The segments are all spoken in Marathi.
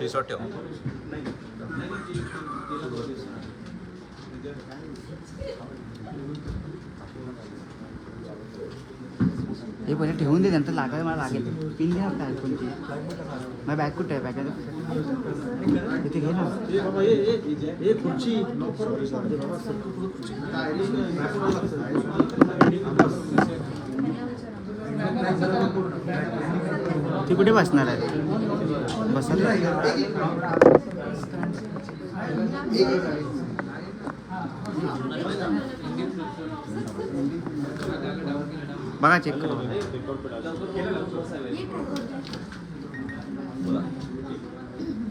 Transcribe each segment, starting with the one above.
रिसॉर्ट ठेव. हे पहिले ठेवून दे नंतर लागायला मला लागेल. पिन घ्या काय कोणती. माझी बॅग कुठे आहे? बॅग तिथे घे ना. ती कुठे बसणार आहे? बघा चेक करू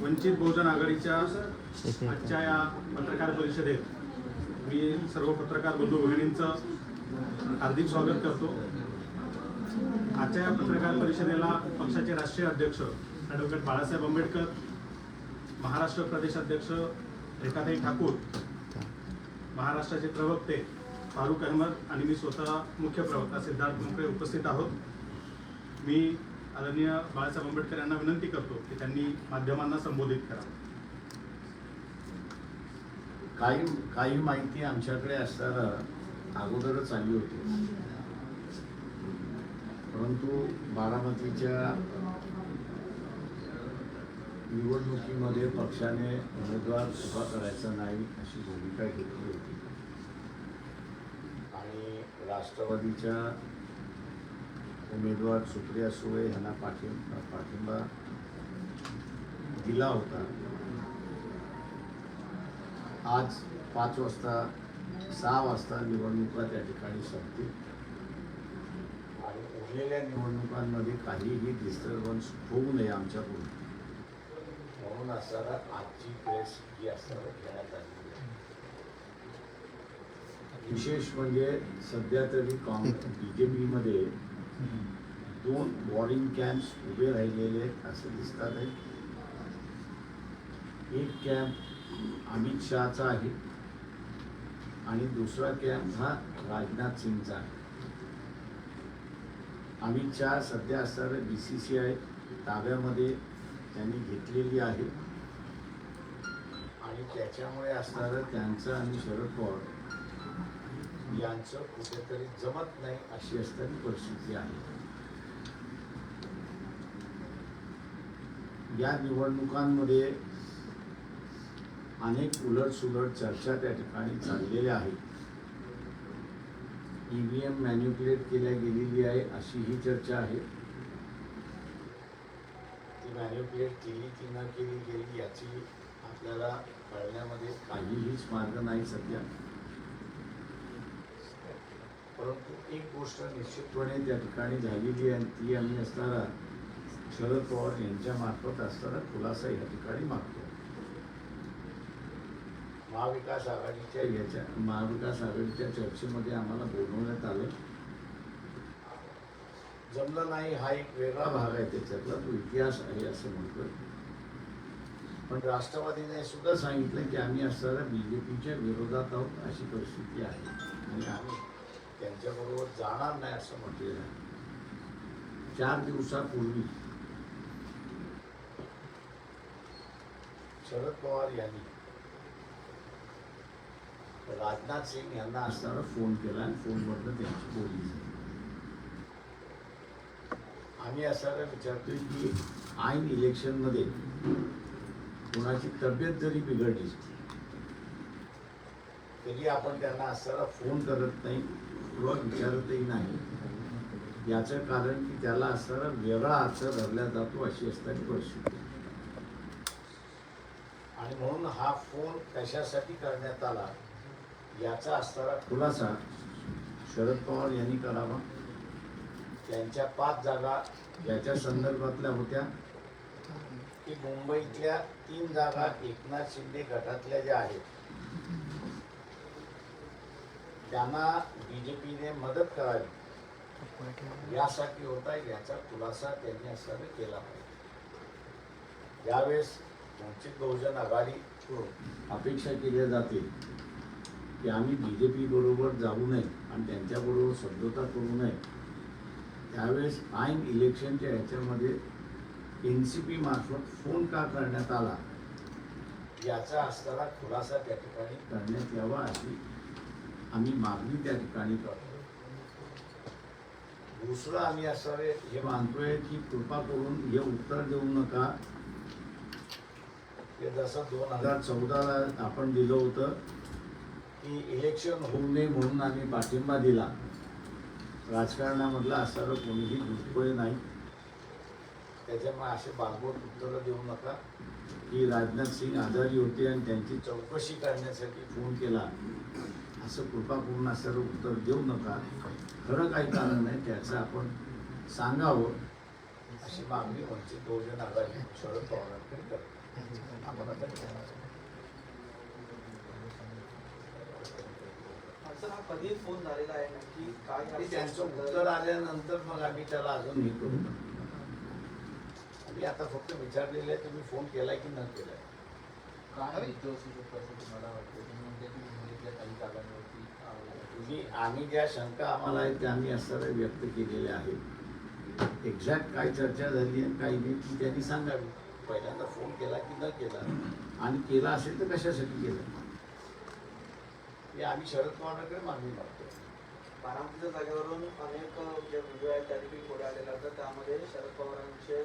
वंचित बहुजन आघाडीच्या. आजच्या या पत्रकार परिषदेत मी सर्व पत्रकार बंधू भगिनींचं हार्दिक स्वागत करतो आजच्या या पत्रकार परिषदेला पक्षाचे राष्ट्रीय अध्यक्ष ॲडव्होकेट बाळासाहेब आंबेडकर महाराष्ट्र प्रदेश अध्यक्ष रेखाताई ठाकूर महाराष्ट्राचे प्रवक्ते फारुख अहमद आणि मी स्वतः मुख्य प्रवक्ता सिद्धार्थ मुंबळे उपस्थित आहोत. मी आदरणीय बाळासाहेब आंबेडकर यांना विनंती करतो की त्यांनी माध्यमांना संबोधित करावं काही काही माहिती आमच्याकडे असताना अगोदरच आली होती. परंतु बारामतीच्या निवडणुकीमध्ये पक्षाने उमेदवार उभा करायचा नाही अशी भूमिका घेतली होती. आणि राष्ट्रवादीच्या उमेदवार सुप्रिया सुळे यांना पाठिंबा पाठिंबा दिला होता. आज पाच वाजता सहा वाजता निवडणुका त्या ठिकाणी संपतील. आणि उरलेल्या निवडणुकांमध्ये काहीही डिस्टर्बन्स होऊ नये आमच्याकडून असताना आजची प्रेस जी असताना घेण्यात आली आहे. विशेष म्हणजे सध्या तरी काँग्रेस बी जे पीमध्ये दोन वॉरिंग कॅम्प्स उभे राहिलेले असं दिसतात आहे. एक कॅम्प अमित शहाचा आहे आणि दुसरा कॅम्प हा राजनाथ सिंगचा आहे. अमित शहा सध्या असणारं बी सी सी आय ताब्यामध्ये त्यांनी घेतलेली आहे. त्याच्यामुळे असणारं त्यांचं आणि शरद पवार यांचं कुठेतरी जमत नाही अशी असणारी परिस्थिती आहे. या निवडणुकांमध्ये अनेक उलटसुलट चर्चा त्या ठिकाणी चाललेल्या आहेत. ई व्ही एम मॅन्युप्युलेट केल्या गेलेली आहे अशी ही चर्चा आहे. ती मॅन्युप्युलेट केली की न केली गेली याची आपल्याला कळण्यामध्ये काहीहीच मार्ग नाही सध्या. परंतु एक गोष्ट निश्चितपणे त्या ठिकाणी झालेली आहे ती आम्ही असणारा शरद पवार यांच्या मार्फत असणारा खुलासा या ठिकाणी मागतो. महाविकास आघाडीच्या याच्या महाविकास आघाडीच्या चर्चेमध्ये आम्हाला बोलवण्यात आलं. जमलं नाही हा एक वेगळा भाग आहे त्याच्यातला तो इतिहास आहे असं म्हणतो पण राष्ट्रवादीने सुद्धा सांगितलं की आम्ही असणाऱ्या बी जे पीच्या विरोधात आहोत अशी परिस्थिती आहे आणि आम्ही त्यांच्याबरोबर जाणार नाही असं म्हटलेलं आहे चार दिवसापूर्वी शरद पवार यांनी राजनाथ सिंग यांना असताना फोन केला आणि फोनवरनं त्यांची बोलली झाली. आम्ही असताना विचारतोय की आईन इलेक्शनमध्ये कोणाची तब्येत जरी बिघडली तरी आपण त्यांना असताना फोन करत नाही किंवा विचारतही नाही. याचं कारण की त्याला असताना वेगळा अर्थ धरला जातो अशी असताना परिस्थिती. आणि म्हणून हा फोन कशासाठी करण्यात आला याचा असणारा खुलासा शरद पवार यांनी करावा. त्यांच्या पाच जागा याच्या संदर्भातल्या होत्या. की मुंबईतल्या तीन जागा एकनाथ शिंदे गटातल्या ज्या आहेत त्यांना बी जे पीने मदत करावी. यासाठी होता याचा खुलासा त्यांनी असताना केला पाहिजे. यावेळेस वंचित बहुजन आघाडी अपेक्षा केल्या जाते की आम्ही बी जे पी बरोबर जाऊ नये आणि त्यांच्याबरोबर समझोता करू नये. त्यावेळेस ऐन इलेक्शनच्या ह्याच्यामध्ये एन सी पी मार्फत फोन का करण्यात आला? याचा असताना खुलासा त्या ठिकाणी करण्यात यावा अशी आम्ही मागणी त्या ठिकाणी करतो. दुसरं आम्ही असं हे मानतोय की कृपा करून हे उत्तर देऊ नका. ते जसं दोन हजार चौदाला आपण दिलं होतं की इलेक्शन होऊ नये म्हणून आम्ही पाठिंबा दिला. राजकारणामधलं असणारं कोणीही दुष्पळ नाही. त्याच्यामुळे असे बालबोट उत्तरं देऊ नका. की राजनाथ सिंग आजारी होते आणि त्यांची चौकशी करण्यासाठी फोन केला. असं कृपा करून असणारं उत्तर देऊ नका. खरं काही कारण आहे त्याचं आपण सांगावं. अशी मागणी वंचित बहुजन आघाडी शरद पवारांकडे करतो. आपण आता कधी फोन झालेला आहे नक्की. काय त्यांचं उत्तर आल्यानंतर मग आम्ही त्याला अजून हे करू. आम्ही आता फक्त विचारलेलं आहे तुम्ही फोन केलाय की न केलाय? काय असू शकतो असं तुम्हाला वाटतं तुम्ही म्हणते की मुंबईतल्या काही जागांवरती तुम्ही आम्ही ज्या शंका आम्हाला आहेत त्या आम्ही असणाऱ्या व्यक्त केलेल्या आहेत. एक्झॅक्ट काय चर्चा झाली आणि काही नाही ती त्यांनी सांगावी. पहिल्यांदा फोन केला की न केला. आणि केला असेल तर कशासाठी केला? हे आम्ही शरद पवारांकडे मागणी मागतो बारामतीच्या जागेवरून अनेक जे व्हिडिओ आहेत त्यादेखील पुढे आलेल्या होत्या त्यामध्ये शरद पवारांचे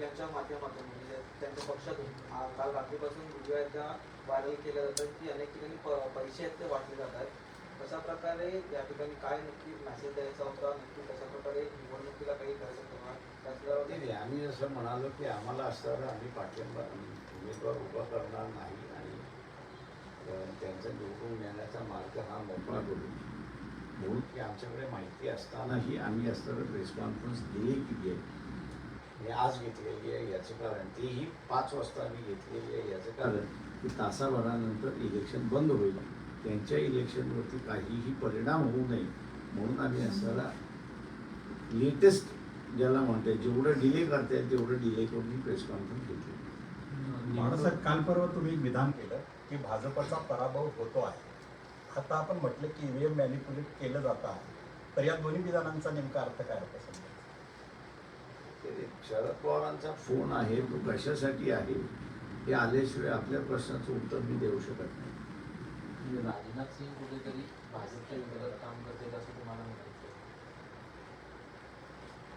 यांच्या माध्यमातून म्हणजे त्यांच्या पक्षातून काल रात्रीपासून व्हिडिओ आहेत त्या व्हायरल केल्या जातात की अनेक ठिकाणी प- पैसे आहेत ते वाटले जात आहेत कशा प्रकारे या ठिकाणी काय नक्की मॅसेज द्यायचा होता नक्की कशा प्रकारे निवडणुकीला काही करायचं होतं त्याच्यावर आम्ही जसं म्हणालो की आम्हाला असताना आम्ही पाठिंबा उमेदवार उभा करणार नाही. त्यांचा निवडून येण्याचा मार्ग हा मोकळा करू. म्हणून की आमच्याकडे माहिती असतानाही आम्ही असताना प्रेस कॉन्फरन्स दिली की आहे मी आज घेतलेली आहे याचं कारण. तेही पाच वाजता आम्ही घेतलेली आहे याचं कारण. की तासाभरानंतर इलेक्शन बंद होईल. त्यांच्या इलेक्शनवरती काहीही परिणाम होऊ नये. म्हणून आम्ही असताना लेटेस्ट ज्याला म्हणते जेवढं डिले करता येईल तेवढं डिले करून ही प्रेस कॉन्फरन्स घेतली. काल परवा तुम्ही एक विधान केलं. की भाजपचा पराभव होतो आहे. आता आपण म्हटलं की ईव्हीएम मॅनिप्युलेट केलं जात आहे. तर या दोन्ही विधानांचा नेमका अर्थ काय होता समजा? शरद पवारांचा फोन आहे तो कशासाठी आहे? हे आल्याशिवाय आपल्या प्रश्नाचं उत्तर मी देऊ शकत नाही. म्हणजे राजनाथ सिंग कुठेतरी भाजपच्या विरोधात काम करतील असं तुम्हाला म्हणायचं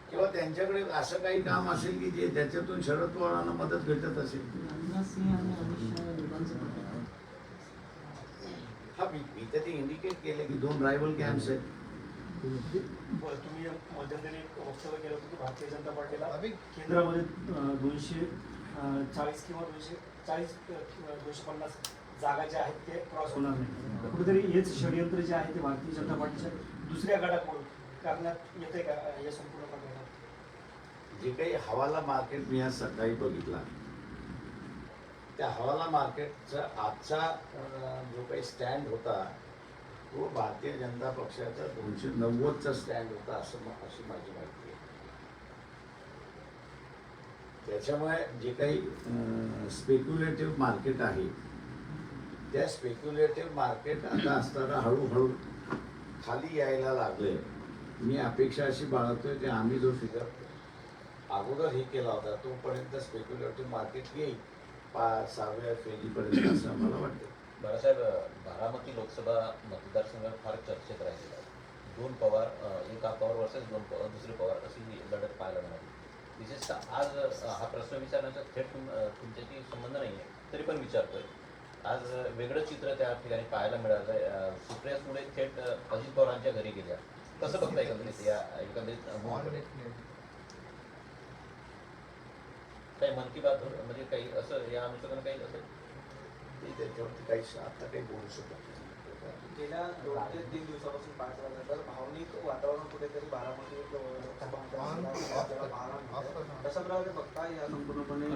किंवा त्यांच्याकडे असं काही काम असेल की जे त्याच्यातून शरद पवारांना मदत भेटत असेल? राजनाथ सिंह आणि अमित शहा. हा मी मी तर ते इंडिकेट केले की दोन रायवल कॅम्प्स आहेत. तुम्ही मध्यंतरी एक वक्तव्य केलं होतं की भारतीय जनता पार्टीला केंद्रामध्ये दोनशे चाळीस किंवा दोनशे चाळीस किंवा दोनशे पन्नास जागा ज्या आहेत ते क्रॉस होणार नाही तर कुठेतरी हेच षडयंत्र जे आहे ते भारतीय जनता पार्टीच्या दुसऱ्या गटाकडून करण्यात येते का या संपूर्ण प्रकरणात? जे काही हवाला मार्केट मी आज सकाळी बघितला. त्या हवाला मार्केटचा आजचा जो काही स्टँड होता तो भारतीय जनता पक्षाचा दोनशे नव्वदचा स्टँड होता असं अशी माझी माहिती आहे. त्याच्यामुळे जे काही स्पेक्युलेटिव्ह मार्केट आहे त्या स्पेक्युलेटिव्ह मार्केट आता असताना हळूहळू खाली यायला लागले. मी अपेक्षा अशी बाळगतोय की आम्ही जो फिगर अगोदर हे केला होता तोपर्यंत स्पेक्युलेटिव्ह मार्केट येईल. पाच सहाव्या फेरीपर्यंत असं मला वाटतं. बाळासाहेब बारामती लोकसभा मतदारसंघ फार चर्चेत राहिलेला आहे. दोन पवार एक पवार वर्सेस दोन पवार दुसरे पवार अशी ही लढत पाहायला मिळाली. विशेषतः आज हा प्रश्न विचारण्याचा थेट तुम तुमच्याशी संबंध नाही आहे तरी पण विचारतोय. आज वेगळं चित्र त्या ठिकाणी पाहायला मिळालं आहे सुप्रिया सुळे थेट अजित पवारांच्या घरी गेल्या. कसं बघता एकंदरीत या एकंदरीत काही मन की बात म्हणजे काही असं या अनुषंगाने काही असं मी त्याच्यावरती काही आता काही बोलू शकत नाही. गेल्या दोन ते तीन दिवसापासून पाहायचं झालं तर भावनिक वातावरण कुठेतरी बारामती. कशा प्रकारे बघता या संपूर्णपणे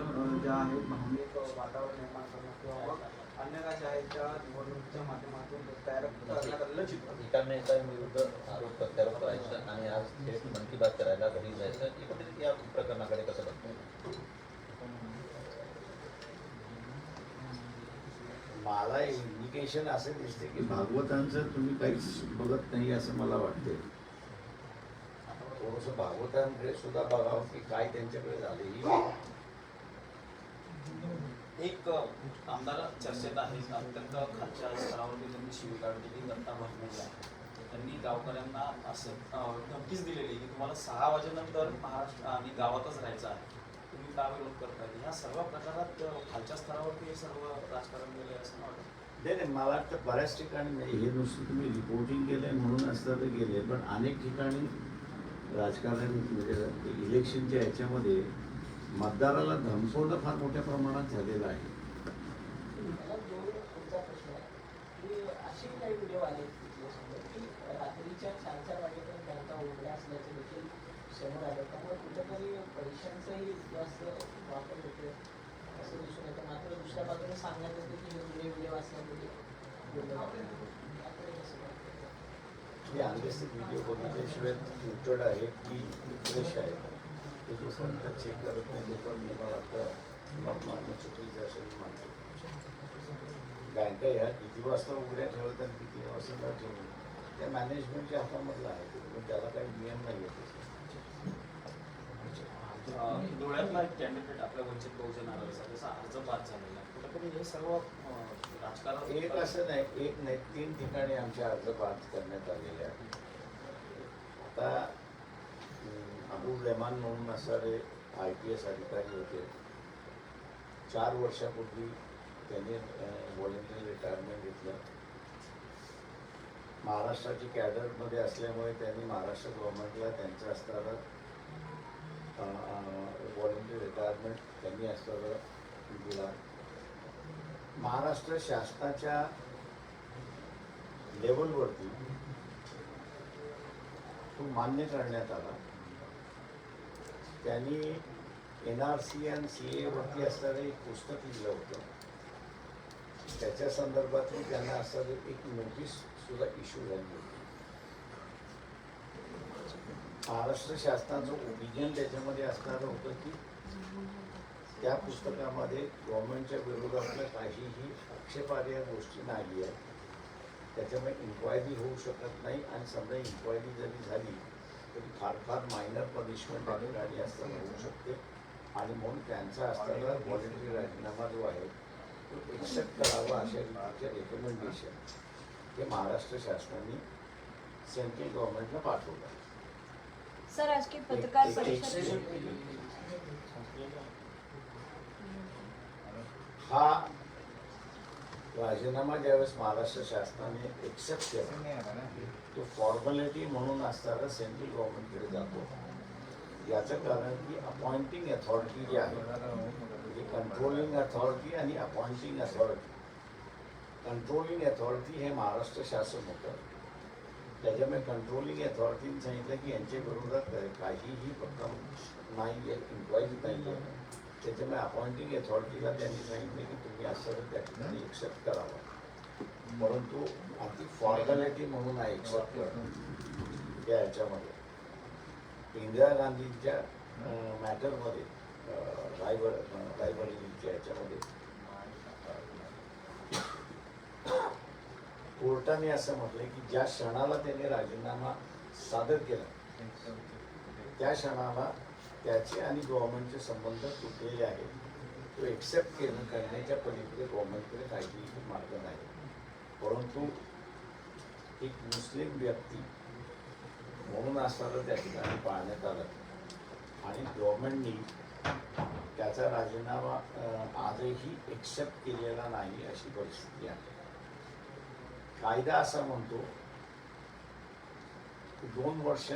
ज्या आहेत भावनिक वातावरण निर्माण करणं किंवा मग अन्य काय ज्या आहेत त्या निवडणुकीच्या माध्यमातून तयार करण्यात आलेलं चित्र. एका नेत्यांविरुद्ध आरोप प्रत्यारोप करायचं आणि आज थेट मन की बात करायला घरी जायचं. एकंदरीत या प्रकरणाकडे कसं बघतो मला इंडिकेशन असे दिसते की भागवतांचं तुम्ही काहीच बघत नाही असं मला वाटते थोडस भागवतांकडे सुद्धा बघावं की काय त्यांच्याकडे झालेली नाही. एक आमदार चर्चेत आहे अत्यंत खालच्या स्तरावरती त्यांनी शिवीगाळ केली दत्ता भरलेली आहे. त्यांनी गावकऱ्यांना असं धमकीच दिलेली की तुम्हाला सहा वाजेनंतर महाराष्ट्र आणि गावातच राहायचं आहे. तुम्ही का विरोध करताय? ह्या सर्व प्रकारात खालच्या स्तरावरती हे सर्व राजकारण गेले असं वाटतं. नाही नाही मला वाटतं बऱ्याच ठिकाणी नाही. हे नुसतं तुम्ही रिपोर्टिंग केलंय म्हणून असतं तर गेले. पण अनेक ठिकाणी राजकारण म्हणजे इलेक्शनच्या ह्याच्यामध्ये मतदाराला धमसवणं फार मोठ्या प्रमाणात झालेलं आहे मला दोन पुढचा प्रश्न आहे की असे काही व्हिडिओ आले तिथले समोर की रात्रीच्या चार चार वाजेपर्यंत बँका उघड्या असल्याचे देखील समोर आलं त्यामुळे कुठेतरी पैशांचाही जास्त वापर होतोय. असं दिसून येतं. मात्र दुसऱ्या बाजूने सांगण्यात येते की हे जुने व्हिडिओ असल्यामुळे हे व्हिडिओ बघितल्याशिवाय आहे की फ्रेश आहे. ते जोपर्यंत चेक करत नाही तोपर्यंत मला वाटतं मग असेल मानतो बँका ह्या किती वाजता उघड्या ठेवत आणि किती वाजता न ठेवून त्या मॅनेजमेंटच्या हातामधलं आहे. पण त्याला काही नियम नाही आहे धुळ्यातला एक कॅन्डिडेट आपल्या वंचित बहुजन आघाडीचा त्याचा अर्ज बाद झालेला कुठेतरी हे सर्व राजकारण एक असं नाही एक नाही तीन ठिकाणी आमचे अर्ज पास करण्यात आलेले आहेत. आता अबू रेमान म्हणून असणारे आय पी एस अधिकारी होते. चार वर्षापूर्वी त्यांनी व्हॉलेंटरी रिटायरमेंट घेतलं. महाराष्ट्राची कॅडरमध्ये असल्यामुळे त्यांनी महाराष्ट्र गव्हर्नमेंटला त्यांचं असणारं व्हॉलेंटरी रिटायरमेंट त्यांनी असणारं दिला. महाराष्ट्र शासनाच्या लेवलवरती तो मान्य करण्यात आला. त्यांनी एन आर सी आणि सी एवरती असणारं एक पुस्तक लिहिलं होतं. त्याच्या संदर्भातली त्यांना असणारी एक नोटीस सुद्धा इश्यू झाली होती. महाराष्ट्र शासनाचं ओपिनियन त्याच्यामध्ये असणारं होतं की त्या पुस्तकामध्ये गव्हर्नमेंटच्या विरोधातल्या काहीही आक्षेपार्ह गोष्टी नाही आहेत. त्याच्यामुळे इन्क्वायरी होऊ शकत नाही आणि समजा इन्क्वायरी जरी झाली तरी फार फार मायनर पनिशमेंट आणि गाडी असताना होऊ शकते. आणि म्हणून त्यांचा असताना व्हॉलेंटरी राजीनामा जो आहे तो एक्सेप्ट करावा अशा रीतीचे रेकमेंडेशन हे महाराष्ट्र शासनाने सेंट्रल गव्हर्नमेंटला पाठवलं. सर आज की पत्रकार परिषद हा राजीनामा ज्यावेळेस महाराष्ट्र शासनाने एक्सेप्ट केला तो फॉर्मॅलिटी म्हणून असताना सेंट्रल गव्हर्नमेंटकडे जातो. याचं कारण की अपॉइंटिंग अथॉरिटी जी आहे म्हणजे कंट्रोलिंग अथॉरिटी आणि अपॉइंटिंग अथॉरिटी कंट्रोलिंग अथॉरिटी हे महाराष्ट्र शासन होतं. त्याच्यामुळे कंट्रोलिंग अथॉरिटीने सांगितलं की यांच्या विरोधात काहीही रक्कम नाही आहे इन्क्वायरी नाही आहे त्याच्यामुळे अपॉइंटिंग अथॉरिटीला त्यांनी सांगितलं की तुम्ही असं त्या ठिकाणी एक्सेप्ट करावं. परंतु अति फॉर्मॅलिटी म्हणून आहे एक्सेप्ट करणं या ह्याच्यामध्ये इंदिरा गांधींच्या मॅटरमध्ये रायबर रायबरेलीच्या ह्याच्यामध्ये कोर्टाने असं म्हटलं की ज्या क्षणाला त्याने राजीनामा सादर केला त्या क्षणाला त्याचे आणि गव्हर्नमेंटचे संबंध तुटलेले आहेत. तो एक्सेप्ट केलं करण्याच्या पलीकडे गव्हर्नमेंटकडे काहीही मार्ग नाही. परंतु एक मुस्लिम व्यक्ती म्हणून असणारं त्या ठिकाणी पाळण्यात आलं. आणि गव्हर्नमेंटनी त्याचा राजीनामा आजही एक्सेप्ट केलेला नाही अशी परिस्थिती आहे. कायदा असा म्हणतो की दोन वर्ष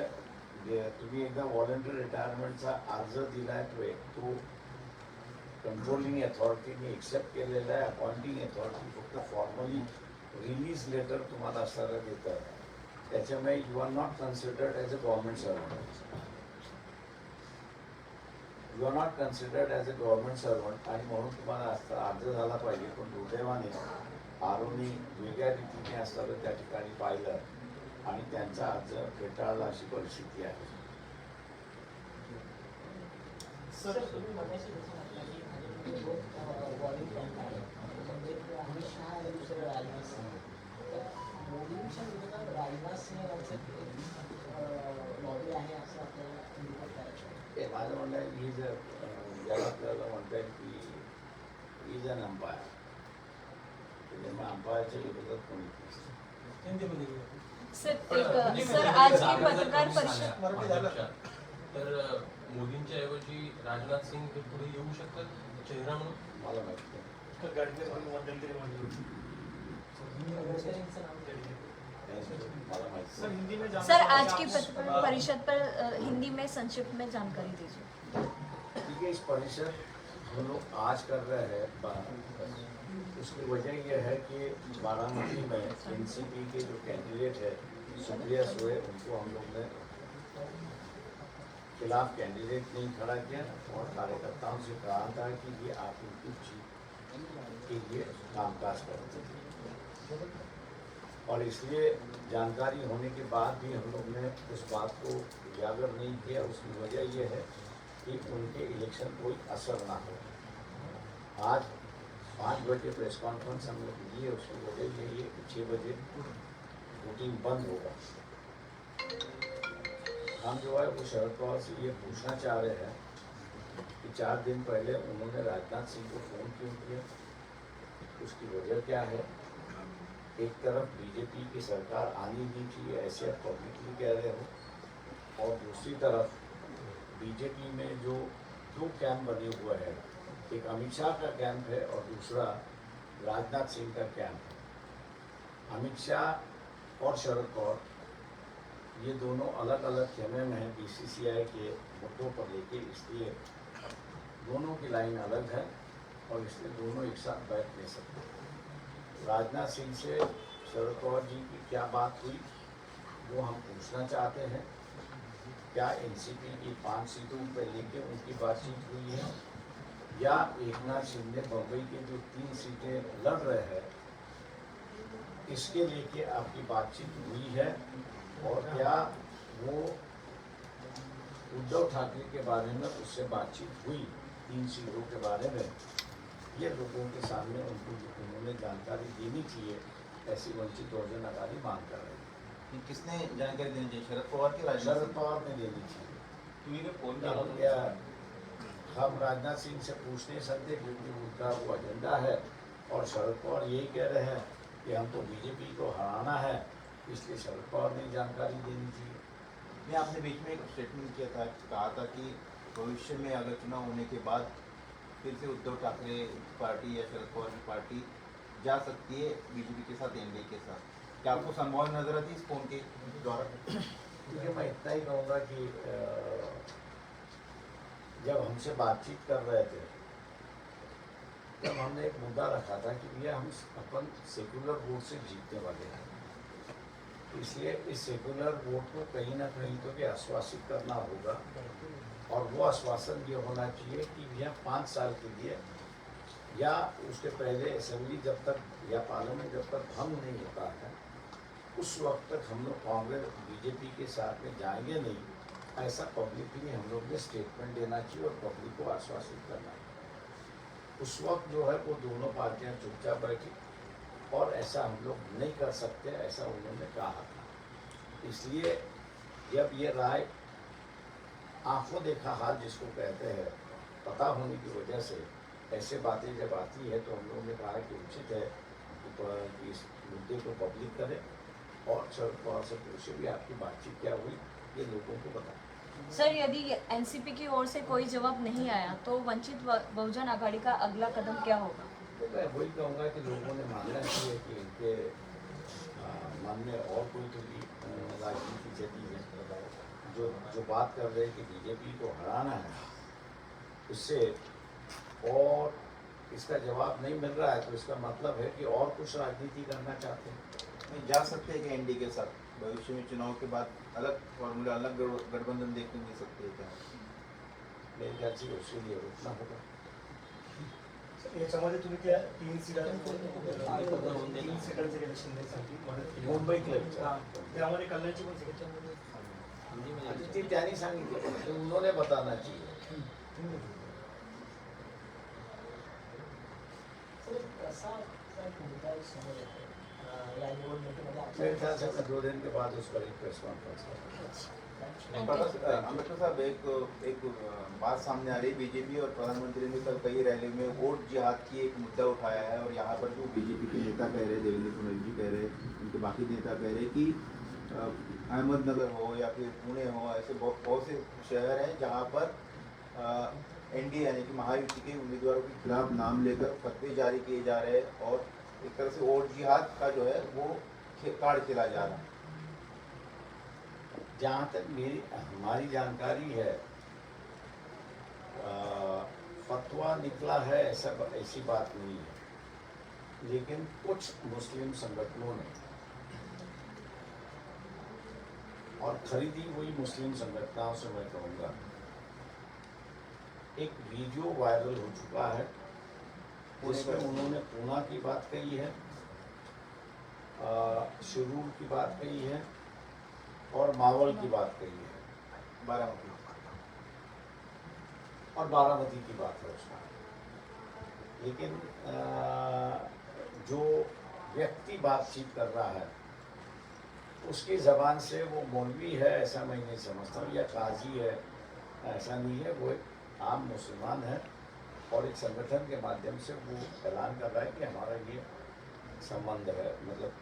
तुम्ही एकदा व्हॉलंटरी रिटायरमेंटचा अर्ज दिलाय तो एक तो कंट्रोलिंग अथॉरिटीने एक्सेप्ट केलेला आहे अपॉइंटिंग अथॉरिटी फक्त फॉर्मली रिलीज लेटर तुम्हाला असताना देतं त्याच्यामुळे you are not considered as a government servant you are not considered as a government servant आणि म्हणून तुम्हाला असता अर्ज झाला पाहिजे पण दुर्दैवाने आरोनी वेगळ्या रीतीने असताना त्या ठिकाणी पाहिलं. आणि त्यांचा अर्ज फेटाळला अशी परिस्थिती आहे. सर तुम्ही मगाशी जसं म्हटलं की भाजपमध्ये दोन वॉलिंग बँक आहे म्हणजे एक अमित शहा आणि दुसरं राजनाथ सिंह तर मोदींच्या विरोधात राजनाथ सिंह यांचं एक, अं, लॉबी आहे असं आपल्याला indicate करायचं आहे. ते माझं म्हणणं आहे ही जर अं, ज्याला आपल्याला म्हणता येईल की इज अन अंपायर सर एक सर आज की पत्रकार परिषद तर मोदींच्या ऐवजी राजनाथ सिंग हे पुढे येऊ शकतात चेहरा म्हणून? मला माहिती सर आज की परिषद पर हिंदी में संक्षिप्त में जानकारी दीजिए। ठीक है इस परिषद हम लोग आज कर रहे हैं उसकी वजह यह है कि बारामती में एनसीपी के जो कैंडिडेट है, सुप्रिया सोए उनको हम लोग ने खिलाफ कैंडिडेट नहीं खड़ा किया और कार्यकर्ताओं से कहा था कि ये आप उनकी जीत के लिए कामकाज करते और इसलिए जानकारी होने के बाद भी हम लोग ने उस बात को उजागर नहीं किया। उसकी वजह यह है कि उनके इलेक्शन कोई असर ना हो। आज पाँच बजे प्रेस कॉन्फ्रेंस हम लोग वजह यही है कि छः बजे वोटिंग बंद होगा। हम जो है वो शरद पवार से ये पूछना चाह रहे हैं कि चार दिन पहले उन्होंने राजनाथ सिंह को फ़ोन क्यों किया? उसकी वजह क्या है? एक तरफ़ बीजेपी की सरकार आनी नहीं चाहिए, ऐसे आप पब्लिकली कह रहे हो, और दूसरी तरफ़ बीजेपी में जो दो कैंप बने हुए हैं एक अमित शाह का कैंप है और दूसरा राजनाथ सिंह का कैंप है। अमित शाह और शरद पवार ये दोनों अलग अलग खेमे में हैं बीसीसीआई के मुद्दों पर लेके, इसलिए दोनों की लाइन अलग है और इसलिए दोनों एक साथ बैठ नहीं सकते। राजनाथ सिंह से शरद पवार जी की क्या बात हुई, वो हम पूछना चाहते हैं। क्या एनसीपी की पाँच सीटों पर लेके उनकी बातचीत हुई है? या एकनाथ शिंदे बम्बई के जो तीन सीटें लड़ रहे हैं इसके लेके आपकी बातचीत हुई है और क्या वो उद्धव ठाकरे के बारे में उससे बातचीत हुई तीन सीटों के बारे में? ये लोगों के सामने उनको उन्होंने जानकारी देनी चाहिए ऐसी वंचित बहुजन अघाड़ी मांग कर रही है। किसने जानकारी देनी चाहिए? शरद पवार की शरद पवार ने देनी चाहिए। हम राजनाथ सिंह से पूछ नहीं सकते क्योंकि उनका वो एजेंडा है। और शरद पवार यही कह रहे हैं कि हमको बीजेपी को हराना है इसलिए शरद पवार ने जानकारी देनी चाहिए नहीं आपने बीच में एक स्टेटमेंट किया था कहा था कि भविष्य में अगर चुनाव होने के बाद फिर से उद्धव ठाकरे पार्टी या शरद पवार की पार्टी जा सकती है बीजेपी के साथ एनडीए के साथ। क्या आपको संभावना नजर आती इस फोन के द्वारा? क्योंकि मैं इतना ही कहूँगा कि जब हमसे बातचीत कर रहे थे तब हमने एक मुद्दा रखा था कि भैया हम अपन सेकुलर वोट से जीतने वाले हैं। इसलिए इस सेकुलर वोट को कहीं ना कहीं तो भी आश्वासित करना होगा और वो आश्वासन ये होना चाहिए कि भैया पाँच साल के लिए या उसके पहले असेंबली जब तक या पार्लियामेंट जब तक भंग नहीं होता है उस वक्त तक हम लोग कांग्रेस बीजेपी के साथ में जाएंगे नहीं। ऐसा पब्लिकली हम लोग ने स्टेटमेंट देना चाहिए और पब्लिक को आश्वासित करना उस वक्त जो है, वो दोनों पार्टियाँ चुपचाप बैठी और ऐसा हम लोग नहीं कर सकते, ऐसा उन्होंने कहा था। इसलिए जब ये राय आँखों देखा हाल जिसको कहते हैं, पता होने की वजह से ऐसे बातें जब आती है तो हम लोगों ने कहा कि उचित है कि इस मुद्दे को पब्लिक करें और पवार से पूछे भी आपकी बातचीत क्या हुई, ये लोगों को बताएँ। सर यदि एनसीपी की ओर से कोई जवाब नहीं आया तो वंचित बहुजन आघाड़ी का अगला कदम क्या होगा? तो मैं वही कहूँगा कि लोगों ने मानना चाहिए कि इनके मन में और कोई तो राजनीति है जो जो बात कर रहे हैं कि बीजेपी को हराना है उससे और इसका जवाब नहीं मिल रहा है तो इसका मतलब है कि और कुछ राजनीति करना चाहते हैं। जा सकते हैं क्या एनडीए के साथ भविष्य में चुनाव के बाद अलग फॉर्मूला अलग गठ- गठबंधन देखने मिल सकती है क्या? मेरे ख्याल से उसके लिए रुकना होगा। याच्यामध्ये तुम्ही त्या तीन सीटा तीन सीटांचे इलेक्शन द्यायसाठी मदत केली मुंबई क्लबचं. हा. त्यामध्ये कल्याणची पण सीट ते त्यांनी सांगितलं ते उन्होंने बताना चाहिए। सर एक कसा एक मुद्दा समोर येतो साहब एक एक बात सामने आ रही है बीजेपी और प्रधानमंत्री ने कल कई रैली में वोट जिहाद की एक मुद्दा उठाया है और यहाँ पर जो बीजेपी के नेता कह रहे देवेंद्र फडणवीस जी कह रहे उनके बाकी नेता कह रहे कि अहमदनगर हो या फिर पुणे हो ऐसे बहुत बहुत से शहर हैं जहाँ पर एनडीए यानी कि महायुति के उम्मीदवारों के खिलाफ नाम लेकर फतवे जारी किए जा रहे हैं और एक तरह से वोट जिहाद का जो है, वो कार्ड खेला जा रहा है। जहाँ तक मेरी, हमारी जानकारी है फतवा निकला है, ऐसा ऐसी बात नहीं है। लेकिन कुछ मुस्लिम संगठनों ने और खरीदी हुई मुस्लिम संगठनों से मैं कहूँगा, एक वीडियो वायरल हो चुका है। उसमें उन्होंने पूना की बात कही है शुरू की बात कही है और मावल की बात कही है, बारामती। और बारामती की बात है उसमें। लेकिन जो व्यक्ति बातचीत कर रहा है, उसकी ज़बान से वो मौलवी है, ऐसा मैं नहीं समझता या काजी है, ऐसा नहीं है, वो एक आम मुसलमान है। और एक संगठन के माध्यम से वो ऐलान कर रहा है कि हमारा ये संबंध है मतलब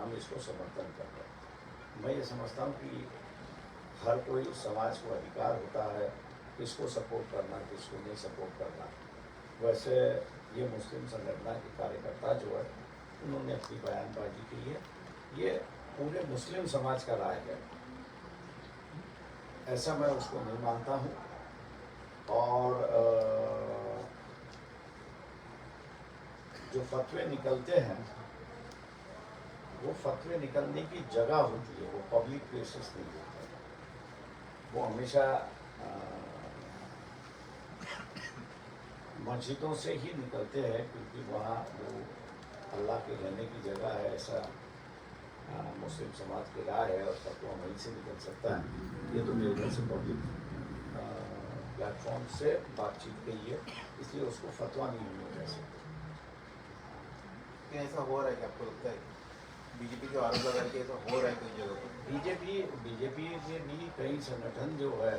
हम इसको समर्थन कर रहे हैं। मैं ये समझता हूँ कि हर कोई समाज को अधिकार होता है किसको सपोर्ट करना किसको नहीं सपोर्ट करना। वैसे ये मुस्लिम संगठन के कार्यकर्ता जो है उन्होंने अपनी बयानबाजी की है। ये पूरे मुस्लिम समाज का राय है। ऐसा मैं उसको नहीं मानता हूँ। और अ, जो फतवे निकलते हैं, वो फतवे निकलने की जगह होती है, वो पब्लिक प्लेसेस नहीं होते वो हमेशा मस्जिदों से ही निकलते हैं, क्योंकि वहाँ वो अल्लाह के रहने की जगह है, ऐसा मुस्लिम समाज की राय है, और फतवा वहीं से निकल सकता है। ये तो मेरे घर से पब्लिक प्लेटफॉर्म से बातचीत की है इसलिए उसको फतवा नहीं होना कह सकते। क्या ऐसा हो रहा है कि आपको लगता है बीजेपी के आरोप लगा के ऐसा हो रहा है कई जगह बीजेपी बीजेपी के भी कई संगठन जो है,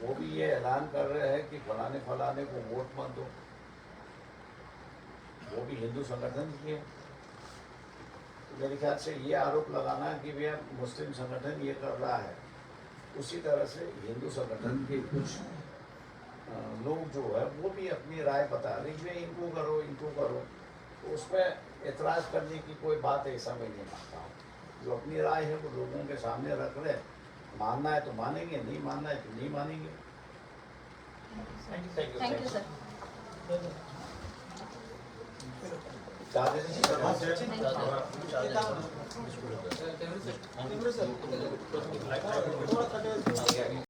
वो भी ये ऐलान कर रहे हैं कि फलाने फलाने को वोट मत दो। वो भी हिंदू संगठन है। तो मेरे ख्याल से ये आरोप लगाना कि भैया मुस्लिम संगठन ये कर रहा है, उसी तरह से हिंदू संगठन के कुछ लोग जो है, वो भी अपनी राय बता रहे हैं इनको करो इनको करो। उसमें एतराज़ करने की कोई बात ऐसा मैं नहीं मानता हूँ। जो अपनी राय है वो लोगों के सामने रख रहे मानना है तो मानेंगे नहीं मानना है तो नहीं मानेंगे। थैंक यू सर चाहते थे थैंक यू